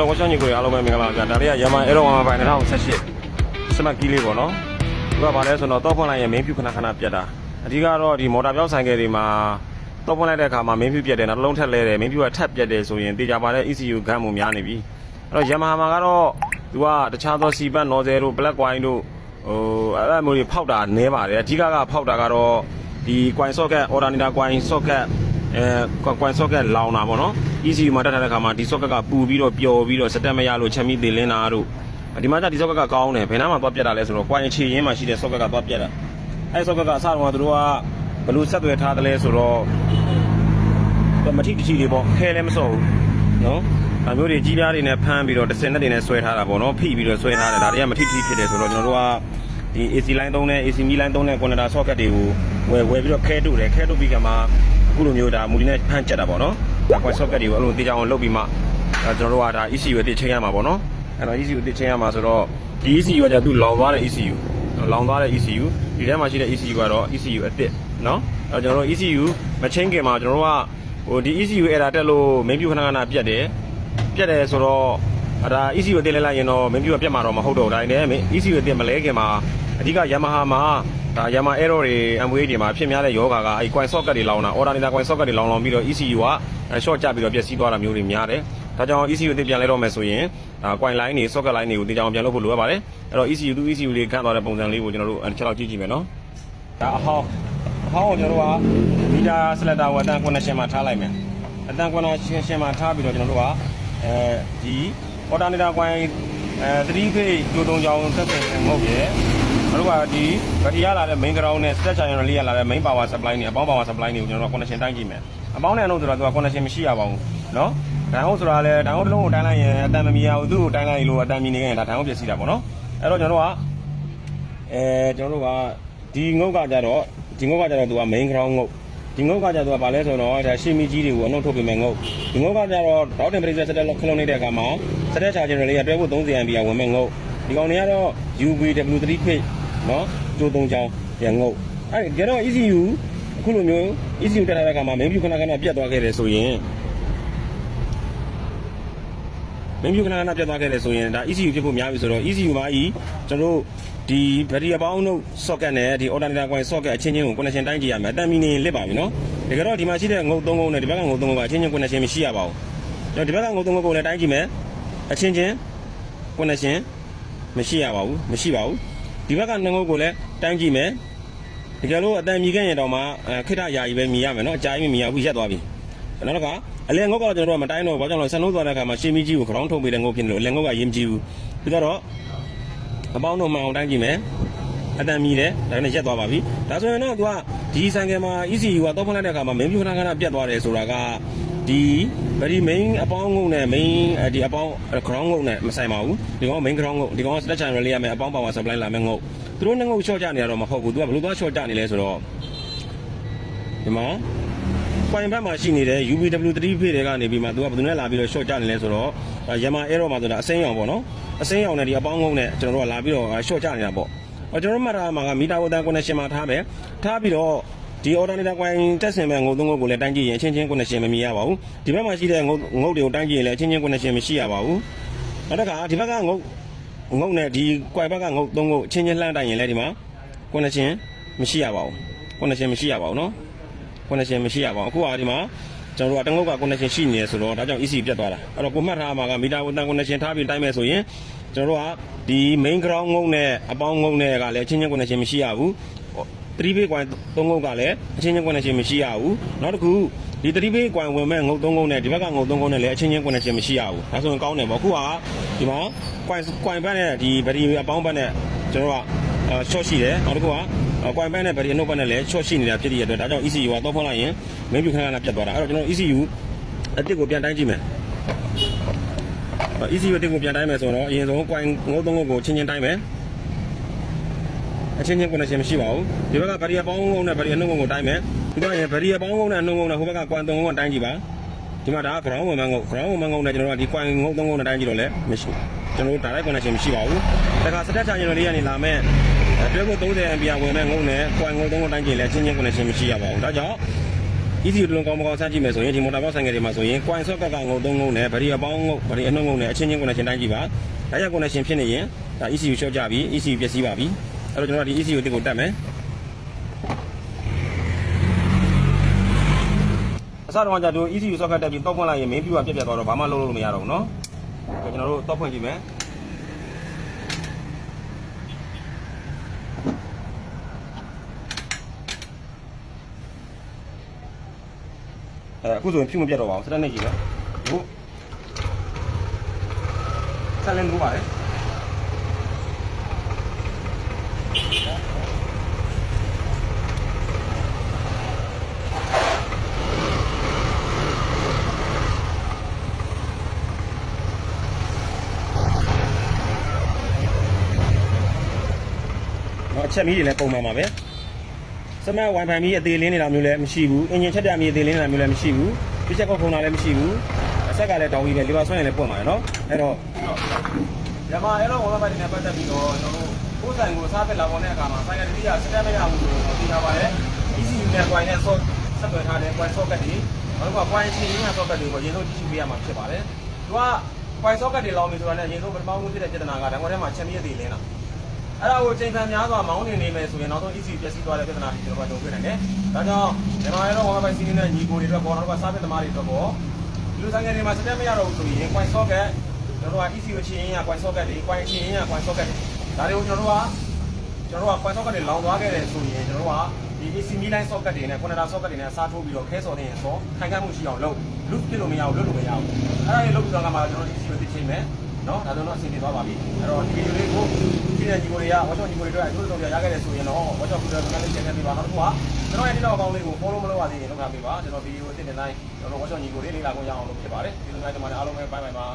လောဝါရှင်ညီကိုတွေအားလုံးပဲမင်္ဂလာပါဗျာဒါလေးက Yamaha Aero 1 2018စမတ်ကီးလေးပေါ့နော်သူကဘာလဲဆိုတော့တော့ဖွင့်လိုက်ရင် main view ခဏခဏပြတ်တာအဓိကတော့ဒီမော်တာပြောင်းဆိုင်ကယ်တွေမှာတော့ဖွင့်လိုက်တဲ့အခါမှာ main view ပြတ်တယ်နောက်တစ်လုံးထပ်လဲတယ် main view ကထပ်ပြတ်တယ်ဆိုရင်တေချာပါတဲ့ ECU ဂမ်းမှုများနေပြီအဲ့တော့ Yamaha မှာကတော့သူကတခြားသော C band nozzle တို့ black wine တို့ဟိုအဲ့လိုမျိုးတွေဖောက်တာနဲပါတယ်အဓိကကဖောက်တာကတော့ဒီ coin socket alternator coin socket အဲ coin socket လောင်တာပေါ့နော် ECU မှာတက်ထားတဲ့ခါမှာဒီ socket ကပူပြီးတော့ပျော်ပြီးတော့စတက်မရလို့ချက်မိသေးလင်းတာတို့ဒီမှာကျဒီ socket ကကောင်းတယ်ဘယ်နားမှာသွားပြတ်တာလဲဆိုတော့ coin ခြေရင်းမှာရှိတဲ့ socket ကသွားပြတ်တာအဲ socket ကအစတော့ကသူတို့ကဘယ်လိုဆက်သွယ်ထားတယ်လဲဆိုတော့မထိတချီတွေပေါ့ခဲလည်းမစော့ဘူးနော်အမျိုးတွေကြီးပြားတွေနဲ့ဖမ်းပြီးတော့တစ်စင်နဲ့တွေနဲ့ဆွဲထားတာပေါ့နော်ဖိပြီးတော့ဆွဲထားတယ်ဒါတွေကမထိတိဖြစ်တယ်ဆိုတော့ကျွန်တော်တို့ကဒီ AC line သုံးတဲ့ AC mi line သုံးတဲ့ connector socket တွေကိုဝယ်ဝယ်ပြီးတော့ခဲထုတ်တယ်ခဲထုတ်ပြီးကမှ အခုလိုမျိုးဒါမူလီနဲ့ဖမ်းချက်တာပေါ့နော်ဒါ coin socket တွေကိုအဲ့လိုတေချာအောင်လုပ်ပြီးမှဒါကျွန်တော်တို့ကဒါ ECU အတစ်ချိန်ရမှာပေါ့နော်အဲ့တော့ ECU အတစ်ချိန်ရမှာဆိုတော့ဒီ ECU ကじゃသူလောင်သွားတဲ့ ECU လောင်သွားတဲ့ ECU ဒီထဲမှာရှိတဲ့ ECU ကတော့ ECU အတစ်နော်အဲ့တော့ကျွန်တော်တို့ ECU မချင်းခင်မှာကျွန်တော်တို့ကဟိုဒီ ECU error တက်လို့ main view ခဏခဏပြတ်တယ်ပြတ်တယ်ဆိုတော့အဲ့ဒါ ECU အတင်လဲလိုက်ရင်တော့ main view ကပြတ်မှာတော့မဟုတ်တော့ဘူးဒါနဲ့ ECU အတင်မလဲခင်မှာအဓိက Yamaha မှာ ဒါ Yamaha error တွေ MVA တွေမှာဖြစ်များတဲ့ယောဂါကအဲ့ coin socket တွေလောင်တာ alternator coin socket တွေလောင်လောင်ပြီးတော့ ECU က short ကျပြီးတော့ပျက်စီးသွားတာမျိုးတွေများတယ်ဒါကြောင့် ECU အတင်ပြန်လဲတော့မယ်ဆိုရင်ဒါ coin line တွေ socket line တွေကိုတင်ကြအောင်ပြန်လုပ်ဖို့လိုအပ်ပါတယ်အဲ့တော့ ECU သူ ECU လေးခန့်သွားတဲ့ပုံစံလေးကိုကျွန်တော်တို့တစ်ချက်လောက်ကြည့်ကြည့်မယ်နော်ဒါအဟောင်းအဟောင်းကိုကျွန်တော်တို့ကမီတာ selector ကိုအတန်း connection မှာထားလိုက်မယ်အတန်း connection မှာထားပြီးတော့ကျွန်တော်တို့ကအဲဒီ alternator coin အဲ3 phase ကြိုးတုံးကြောင်းသက်ဆိုင်မဟုတ်ရဲ့ အဲ့တော့ဒီဘက်ထရီရလာတဲ့ main ground နဲ့ step channel လေးရလာတဲ့ main power supply နဲ့အပေါင်း power supply တွေကိုကျွန်တော်တို့ connection တိုင်းကြည့်မယ်အပေါင်းနဲ့အလုံးဆိုတော့သူက connection မရှိရပါဘူးเนาะဒန်ဟုတ်ဆိုတာလဲဒန်ဟုတ်တစ်လုံးကိုတိုင်းလိုက်ရင်အတန်မမီရဘူးသူ့ကိုတိုင်းလိုက်လို့အတန်မီနေရင်ဒါဒန်ဟုတ်ပြည့်စည်တာပေါ့နော်အဲ့တော့ကျွန်တော်တို့ကအဲကျွန်တော်တို့ကဒီငုတ်ကကြတော့ဒီငုတ်ကကြတော့သူက main ground ငုတ်ဒီငုတ်ကကြတော့ဗာလဲဆိုတော့ဒါရှီမီကြီးတွေကိုအနှုတ်ထုတ်ပေးမယ်ငုတ်ဒီငုတ်ကကြတော့ဒေါက်တင်ပရိသတ်စတက်လောက်ခလုံးနေတဲ့အခါမှာစတက်ချာဂျင်နယ်လေးကတွဲဖို့30 MB ဝင်မဲ့ငုတ်ဒီကောင်တွေကတော့ UVW3 phase နော်ကျိုးသုံးချောင်းရငုပ်အဲ့ဒီကျွန်တော် ECU အခုလိုမျိုး ECU တက်လာတဲ့အခါမှာ main view ခဏခဏပြတ်သွားခဲ့တယ်ဆိုရင် main view ခဏခဏပြတ်သွားခဲ့တယ်ဆိုရင်ဒါ ECU ဖြစ်ဖို့များပြီဆိုတော့ ECU မှာ E ကျွန်တော်ဒီ battery အပေါင်းတို့ socket နဲ့ဒီ alternator coil socket အချင်းချင်းကို connection တိုင်းကြည့်ရမယ်အတန်မီနေလစ်ပါပြီနော်တကယ်တော့ဒီမှာရှိတဲ့ငုပ်သုံးငုပ်နဲ့ဒီဘက်ကငုပ်သုံးငုပ်ကအချင်းချင်း connection မရှိရပါဘူးကျွန်တော်ဒီဘက်ကငုပ်သုံးငုပ်ကိုလည်းတိုင်းကြည့်မယ်အချင်းချင်း connection မရှိရပါဘူးမရှိပါဘူး ဒီဘက်ကငုတ်ကိုလည်းတိုင်းကြည့်မယ်တကယ်လို့အတန်မြည်ခဲ့ရင်တော့မှခိတရာကြီးပဲမြည်ရမယ်နော်အကြာကြီးမမြည်ရဘူးရက်သွားပြီနောက်တစ်ခါအလဲငုတ်ကတော့ကျွန်တော်တို့ကမတိုင်းတော့ဘာကြောင့်လဲဆန်လို့သွားတဲ့အခါမှာရှင်းမီကြီးကိုခေါင်းထုံပေးတဲ့ငုတ်ဖြစ်နေလို့အလဲငုတ်ကရင်မကြည့်ဘူးပြီးတော့အပေါင်းတို့မှအောင်တိုင်းကြည့်မယ်အတန်မြည်တယ်ဒါနဲ့ရက်သွားပါပြီဒါဆိုရင်တော့သူကဒီဆိုင်ကယ်မှာ ECU ကတော့ဖွင့်လိုက်တဲ့အခါမှာမင်းပြခဏခဏပြတ်သွားတယ်ဆိုတာက ဒီဗဒီ main အပေါင်းငုတ်နဲ့ main ဒီအပေါင်း ground ငုတ်နဲ့မဆိုင်ပါဘူးဒီကောင် main ground ငုတ်ဒီကောင် stretch channel လေးရမယ်အပေါင်း power supply လာမယ်ငုတ်သူတို့ငုတ် short ကြနေရတော့မဟုတ်ဘူးသူကဘယ်လိုသွား short ကြနေလဲဆိုတော့ဒီမှာပိုင်ဘက်မှာရှိနေတဲ့ UBW3 ဖေးတွေကနေပြီးမှသူကဘယ်သူနဲ့လာပြီးတော့ short ကြနေလဲဆိုတော့ Yamaha Aero မှာဆိုတာအစိမ်းရောင်ပေါ့နော်အစိမ်းရောင်နဲ့ဒီအပေါင်းငုံနဲ့ကျွန်တော်တို့ကလာပြီးတော့ short ကြနေတာပေါ့အော်ကျွန်တော်တို့မှတ်ထားမှာကမီတာဝတန် connection မှာထားမယ်ထားပြီးတော့ ဒီ alternator coin တက်ဆင်မဲ့ငုံသုံးငုံကိုလည်းတိုင်းကြည့်ရင်အချင်းချင်း connection မမြင်ရပါဘူးဒီဘက်မှာရှိတဲ့ငုံငုံတွေကိုတိုင်းကြည့်ရင်လည်းအချင်းချင်း connection မရှိရပါဘူးနောက်တစ်ခါဒီဘက်ကငုံငုံနဲ့ဒီ coin ဘက်ကငုံသုံးငုံအချင်းချင်းလှမ်းတိုင်းရင်လည်းဒီမှာ connection မရှိရပါဘူး connection မရှိရပါဘူးနော် connection မရှိရပါဘူးအခုကဒီမှာကျွန်တော်တို့ကတငုတ်က connection ရှိနေတယ်ဆိုတော့ဒါကြောင့် EC ပြတ်သွားတာအဲ့တော့ကိုမှတ်ထားမှာကမီတာဝန်တန် connection ထားပြီးတိုင်းမယ်ဆိုရင်ကျွန်တော်တို့ကဒီ main ground ငုံနဲ့အပေါင်းငုံနဲ့ကလည်းအချင်းချင်း connection မရှိရဘူး 3 bay coin 3ငုံကလည်းအချင်းချင်း connection မရှိရဘူးနောက်တစ်ခုဒီ3 bay coin ဝင်မဲ့ငုံ3ငုံနဲ့ဒီဘက်ကငုံ3ငုံနဲ့လည်းအချင်းချင်း connection မရှိရဘူးဒါဆိုရင်ကောင်းတယ်ပေါ့အခုကဒီမှာ coin coin ဘက်နဲ့ဒီ battery အပေါင်းဘက်နဲ့ကျွန်တော်တို့က short ရှိတယ်နောက်တစ်ခုကကွိုင်ပန်းနဲ့ဗရီအနှုတ်ပန်းနဲ့လည်း short ရှိနေတာဖြစ်တဲ့အတွက်ဒါကြောင့် ECU ကတော့ဖွင့်လိုက်ရင် main view ခဏခဏပြတ်သွားတာအဲ့တော့ကျွန်တော် ECU အတစ်ကိုပြန်တိုင်းကြည့်မယ် ECU အတစ်ကိုပြန်တိုင်းမယ်ဆိုတော့အရင်ဆုံးကွိုင်ငုတ်သုံးငုတ်ကိုချင်းချင်းတိုင်းမယ် အချင်းချင်း connection မရှိပါဘူးဒီဘက်ကဗရီအပေါင်းငုံနဲ့ဗရီအနှုတ်ငုံကိုတိုင်းမယ်ဒီကရင်ဗရီအပေါင်းငုံနဲ့အနှုတ်ငုံနဲ့ဟိုဘက်ကကွိုင်သုံးငုံကိုတိုင်းကြည့်ပါဒီမှာဒါ ground ဝင်မှငုတ် ground ဝင်မှငုတ်နဲ့ကျွန်တော်တို့ကဒီကွိုင်ငုတ်သုံးငုံနဲ့တိုင်းကြည့်တော့လည်းမရှိကျွန်တော်တို့ direct connection မရှိပါဘူးတခါ set charger လေးကနေလာမဲ့တွဲဖို့30 ampere ဝင်မဲ့ငုံနဲ့ coin ငုံသုံးငုံတိုင်းကြည့်လဲချင်းချင်း connection မရှိရပါဘူးဒါကြောင့် ECU တလုံးကောင်းမကောင်းစမ်းကြည့်မယ်ဆိုရင်ဒီမော်တာဘောက်ဆိုင်ကယ်တွေမှာဆိုရင် coin socket ကငုံသုံးငုံနဲ့ဗရီအပေါင်းငုံဗရီအနှုံငုံနဲ့အချင်းချင်း connection တိုင်းကြည့်ပါဒါရ connection ဖြစ်နေရင်ဒါ ECU short ကြပြီ ECU ပျက်စီးပါပြီ အဲ့တော့ကျွန်တော်တို့ဒီ ECU တစ်ကိုတက်မယ်အစတော့ကတို့ ECU socket တက်ပြီးတောက်ဖွင့်လိုက်ရင် main view ကပြတ်ပြတ်သွားတော့ဘာမှလုပ်လို့မရတော့ဘူးเนาะကျွန်တော်တို့တောက်ဖွင့်ကြည့်မယ်အဲအခုဆိုရင်ဖြူမပြတ်တော့ပါဘူးစတက်နေကြည့်နော်ဟုတ်ဆက်လင်းလို့ပါလေ အချက်မီးတွေလည်းပုံမှန်ပါပဲစမတ် Wi-Fi မီးအသေးလင်းနေတာမျိုးလည်းမရှိဘူးအင်ဂျင်ချက်ပြမီးအသေးလင်းနေတာမျိုးလည်းမရှိဘူးပြချက်ကောက်ခုံတာလည်းမရှိဘူးအဆက်ကလည်းတောင်းပြီးပဲလီဗာဆွဲရင်လည်းပွင့်ပါတယ်နော်အဲ့တော့ညမအဲ့တော့ Wi-Fi တွေနဲ့ပတ်သက်ပြီးတော့ကျွန်တော်တို့ကိုယ်ဆိုင်ကိုစားဖက်လာပေါ်တဲ့အခါမှာဆိုင်ကတတိယစတက်မရဘူးဆိုတော့သိထားပါတယ် ECU နဲ့ Wi-Fi နဲ့ source ဆက်သွယ်ထားတဲ့ Wi-Fi socket တွေနောက်တစ်ခါ Wi-Fi ချင်းရင်း socket တွေကိုရင်ဆုံးကြည့်ရှုပေးရမှာဖြစ်ပါတယ်သူက Wi-Fi socket တွေလောင်းပြီဆိုတာနဲ့ရင်ဆုံးပထမဆုံးဖြစ်တဲ့ပြဿနာကဓာတ်ငွေထဲမှာချက်မီးအသေးလင်းတာ အဲ့ဒါကိုချိန်ခံများစွာမောင်းနေနေမယ်ဆိုရင်နောက်ဆုံး EC ပျက်စီးသွားတဲ့ပြဿနာတွေကျွန်တော်တို့တွေ့နိုင်တယ်။ဒါကြောင့်မြန်မာရဲတော့ Wi-Fi စီးနေတဲ့ညီကိုတွေအတွက်ပေါ်တော့ကစားပစ်သမားတွေအတွက်ပေါ်ဒီလိုဆိုင်ငယ်တွေမှာစတက်မရတော့ဘူးဆိုရင် coin socket ကျွန်တော်တို့က EC ကိုချင်းရင်းက coin socket တွေ coin ချင်းရင်းက coin socket တွေဒါတွေကိုကျွန်တော်တို့ကကျွန်တော်တို့က coin socket တွေလောင်သွားခဲ့တယ်ဆိုရင်ကျွန်တော်တို့ကဒီ EC mi line socket တွေနဲ့ connector socket တွေနဲ့စားထိုးပြီးတော့ခဲစော်နေရင်စောခိုင်ခံ့မှုရှိအောင်လုပ် loop ပြလို့မရဘူးလွတ်လို့မရဘူးအဲ့ဒါတွေလုပ်ပြီးတော့ကမှကျွန်တော်တို့ EC ကိုသိချင်းမယ်နော်ဒါဆိုတော့အဆင်ပြေသွားပါပြီအဲ့တော့ဒီဗီဒီယိုလေးကို ဒီတဲ့ညီကိုတွေကဝါချောညီကိုတွေအတွက်အကျိုးဆုံးရရခဲ့တယ်ဆိုရင်တော့ဝါချောကူတယ်ကလည်းချက်နေပြီပါနောက်တစ်ခုကကျွန်တော်ရဲ့ဒီတော့အကောင့်လေးကို follow မလုပ်ရသေးရင်လုပ်ထားပေးပါကျွန်တော်ဗီဒီယိုအသစ်တင်တိုင်းကျွန်တော်ဝါချောညီကိုတွေလေ့လာခွင့်ရအောင်လုပ်ဖြစ်ပါတယ်ဒီလိုမျိုးဒီမှာအားလုံးပဲဘိုင်ဘိုင်ပါ